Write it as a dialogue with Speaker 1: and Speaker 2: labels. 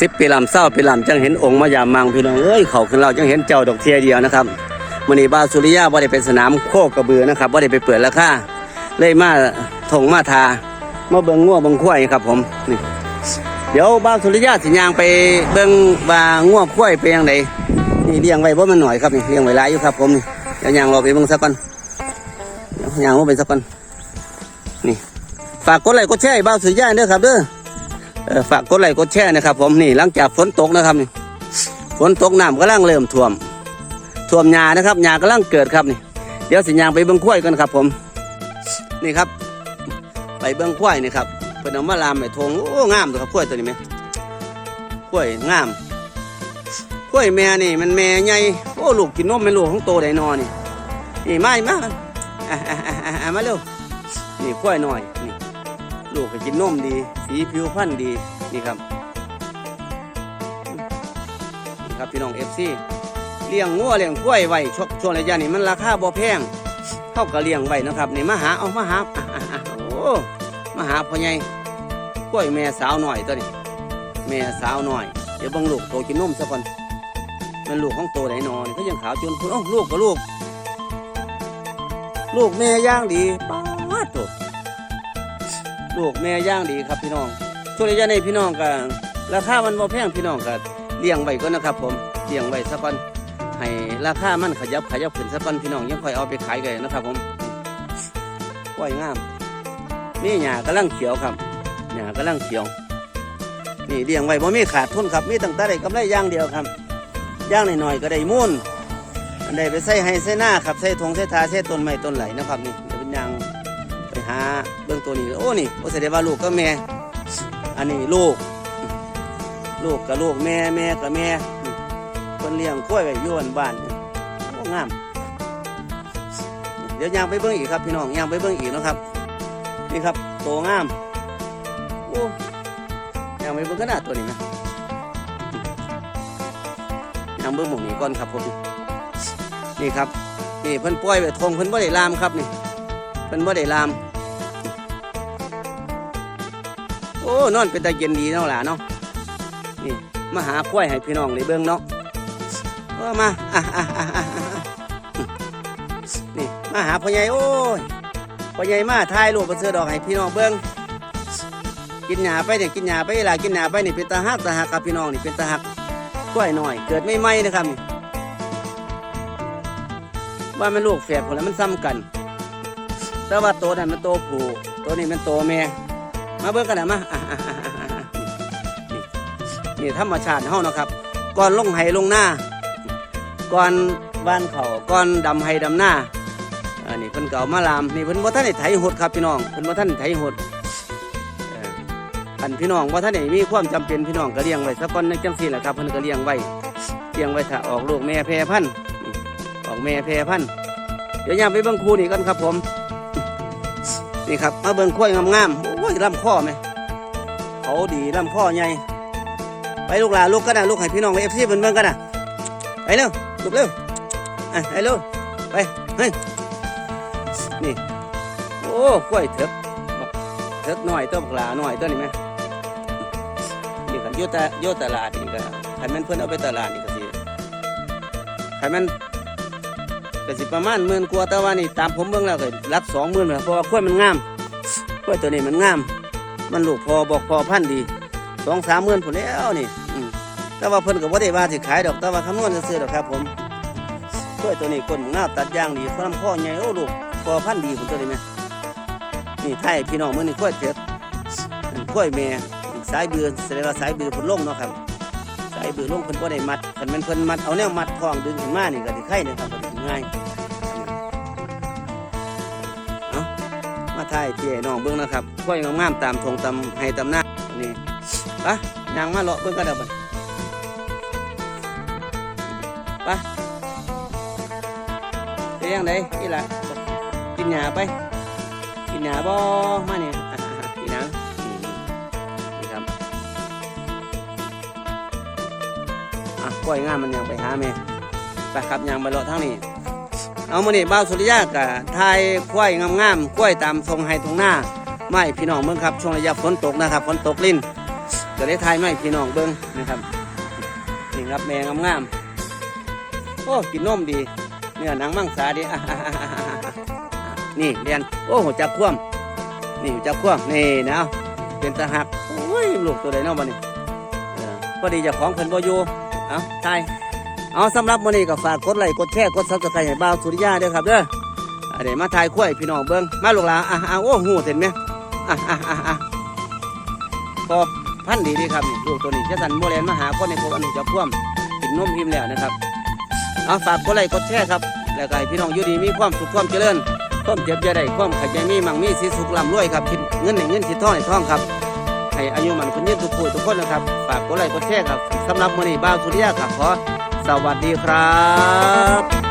Speaker 1: สิบปีลำเศร้าปีลำจังเห็นองค์มายามมังพี่น้องเอ้ยเขาขึ้นเราจังเห็นเจ้าดอกเทียเดียวนะครับมันนี้บ้าสุริยะบ่ได้เป็นสนามโคกกระเบือนะครับบ่ได้ไปเปิดราคาเลยมาถงมาทามาเบิงงัวเบิ่งควายครับผมนี่เดี๋ยวบ้าสุริยะสิยางไปเบิงว่างัวควายไปยังไงนี่เลี้ยงไว้บ่มันหน่อยครับนี่เลี้ยงไว้หลายอยู่ครับผมนี่เดี๋ยวยางรอไปเบิงสักก่อนเดี๋ยวยางไปสักก่อนนี่ฝากกดไลค์กดแชร์บ้าสุริยะด้วยครับเด้อ ฝากกดไลค์กดแชร์นะครับ ผมนี่หลังจากฝนตกนะครับนี่ฝนตกน้ำกำลังเริ่มท่วมท่วมหญ้านะครับหญ้ากำลังเกิดครับนี่เดี๋ยวสิยางไปเบิ้งควายกันครับ ผม นี่ครับ ไปเบิ้งควายนี่ครับเป็นเอามาลามไปทงโอ้งามตัวครับควายตัวนี้ไหมควายงามควายแม่นี่ มันแม่ใหญ่โอ้ลูกกินนมเป็นลูกของโตได้นอนนี่นี่มาอีมาอะอะอะอะอะมาเร็วนี่ควายน้อย ลูกก็กินนมดี สีผิวพรรณดีนี่ครับนี่ครับพี่น้องเอฟซีเลี้ยงงัวเลี้ยงกล้วยไว้ช่วงช่วงระยะนี้มันราคาบ่แพงเท่ากับเลี้ยงไว้นะครับนี่มาหาเอามาหาโอ้มาหาพ่อใหญ่กล้วยแม่สาวหน่อยตัวนี้ แม่สาวหน่อย เดี๋ยวบังลูกโตกินนมซะก่อนมันลูกของโตไหนนอนเขายังขาวจนคุณโอ้ลูกกับลูก ลูกแม่ย่างดีป้าตัว ลูกแม่ย่างดีครับพี่น้องช่วงระยนี้พี่น้องก็ราคามันบ่แพงพี่น้องก็เลี้ยงไว้ก็นะครับ ผมเลี้ยงไว้สักวันให้ราคามันขยับขยับขึ้นสักวันพี่น้องยังค่อยเอาไปขายกันนะครับ ผมกล้วยงาม นี่หญ้ากำลังเขียวครับหญ้ากำลังเขียว นี่เลี้ยงไว้บ่มีขาดทุนครับมีตั้งแต่ได้กำไรย่างเดียวครับย่างหน่อยๆก็ได้มูลอันใดไปใส่ให้ใส่หน้าครับใส่ทงใส่ทาใส่ต้นไม้ต้นไหลนะครับนี่จะเป็นยางไปหา ตัวนี้โอ้นี่โอ้แสดงว่าลูกก็แม่ อันนี้ลูก ลูกกับลูกแม่แม่กับแม่คนเลี้ยงกล้วยไว้อยวนบ้านโอ้งาม เดี๋ยวยางไปเบื้องอีกครับพี่น้องยางไปเบื้องอีกนะครับ นี่ครับโตงามโอ้ยางไปเบื้องขนาดตัวนี้นะยางเบื้องหมองนี้ก่อนครับผมนี่ครับนี่เพิ่นปล่อยไว้ทงเพิ่นบ่ได้ลามครับนี่เป็นบ่ได้ลาม นอนเป็นตาเย็นดีเนาะล่ะเนาะนี่มาหาควยให้พี่น้องเลยเบิ่งเนาะเออมาอะอะอะอะนี่มาหาพ่อใหญ่โอ้ยพ่อใหญ่มาถ่ายรูปมาเสือดอกให้พี่น้องเบิ่งกินหญ้าไปเนี่ยกินหญ้าไปล่ะกินหญ้าไปนี่เป็นตาหักตาหักครับพี่น้องนี่เป็นตาหักกล้วยหน่อย เกิดไม่ไหมนะครับว่ามันลูกแฝดคนแล้วมันซ้ำกัน แต่ว่าตัวนั้นมันโตผูตัวนี้มันโตแม่ มาเบิ่งกันนะมานี่นี่ธรรมชาติเฮานะครับก่อนลงไห้ลงหน้าก่อนบ้านเขาก่อนดำไห้ดำหน้าอันนี้เพิ่นเก่ามาลามนี่เพิ่นบ่ท่านได้ไถหดครับพี่น้องเพิ่นบ่ท่านไถหดอันพี่น้องบ่ท่านได้มีความจำเป็นพี่น้องก็เลี้ยงไว้สักก่อนในจังซี่แหละครับเพิ่นก็เลี้ยงไว้เลี้ยงไว้ถ้าออกลูกแม่แพร่พันธุ์ออกแม่แพร่พันธุ์เดี๋ยวย่างไปเบิ่งคูนี่กันครับผม นี่ครับมาเบิ่งกล้วยงามๆโยลำข้อไหมเขาดีลำข้อใหญ่ไปลูกหลานลูกกันนะลูกให้พี่น้องเอฟซีเบิ่งเบิ่งกันนะไปเร็วลูกเร็วอะไปเร็วไปเฮ้ยนี่โอ้กล้วยเถิบเถิบหน่อยตัวบักหลาหน่อยตัวนี้ไหมนี่กันโยตะโยตลาดนี่ก็ใครแม่นเพื่อนเอาไปตลาดนี่ก็สิใครแม่นก็สิประมาณหมื่นกว่าแต่ว่านี่ตามผมเบิ่งแล้วก็รับสองหมื่นแล้วเพราะว่ากล้วยมันงาม ล้วยตัวนี้มันงาม มันลูกพอบอกพอพันธุ์ดีสองสามหมื่นผลแล้วนี่แต่ว่าเพิ่นก็บ่ได้ว่าสิขายดอกแต่ว่าคำนวณซื่อดอกครับผมกล้วยตัวนี้ก้นงามตัดยางดีข้อลำข้อใหญ่โอ้ลูกพอพันธุ์ดีผมตัวนี้ไหมนี่ไทยพี่น้องมือนี้กล้วยเถิดกล้วยแม่สายเบือแสดงว่าสายเบือผลลงเนาะครับสายเบือลงเพิ่นบ่ได้มัดคันแม่นเพิ่นมัดเอาแนวมัดทองดึงขึ้นมานี่ก็สิไข่นะครับก็สิง่าย มาถ่ายเจ๊น้องเบิ้งนะครับค่อยงามๆตามทงตาให้ตาหน้านี่ไปะยางมาเลาะเบิ้งกันเดี๋ยวมันไปเลี้ยงไหนนี่ล่ะกินหญ้าไป กินหญ้าบ่มาเนี่ยกินหยังนี่ครับอะกล้วยงามมันยังไปหาแม่ไปครับยางไปเลาะทางนี้ เอามาเนี่บ้าวสุริยะกะทายควยงามๆกล้วยตามทรงไฮทรงหน้าไม่พี่น้องเมืองครับ ช่วงระยะฝนตกนะครับฝนตกลิ้นจะได้ทายไม่พี่น้องเบิ้งนะครับนี่ครับแม่งามๆโอ้กินนมดีเนื้อหนังมังสาดีนี่เรียนโอ้หัวจักคว่ำนี่หัวจักคว่ำนี่นะเป็นตาหักโอ้ยลูกตัวใดเน้องบ้านี่เออพอดีจะของเพิ่นบ่อยู่เอ้าทาย เอาสำหรับมื้อนี้ก็ฝากกดไลค์กดแชร์กดซับสไครต์ให้บ่าวสุริยาด้อครับเด้ออะเดี๋ยวมาทายคุ้ยพี่น้องเบิ้งมาลูกหลานอะอะโอ้หูเห็นไหมอะอะอะอะพอพันธุ์ดีดีครับนี่ลูกตัวนี้จะสันโมเลนมาหาคนในพวกอันนี้จะพ่วมกินนมพิมแล้วนะครับเอาฝากกดไลค์กดแชร์ครับแล้วก็ให้พี่น้องอยู่ดีมีความสุขความเจริญความเจ็บจะได้ความขยันมีมั่งมีสีสุขร่ำรวยครับคิดเงินในเงินคิดท่องในทองครับให้อายุมันคนยืนทุกผู้ทุกคนนะครับฝากกดไลค์กดแชร์ครับสำหรับมื้อนี้บ้าวสุริยะครับขอ สวัสดีครับ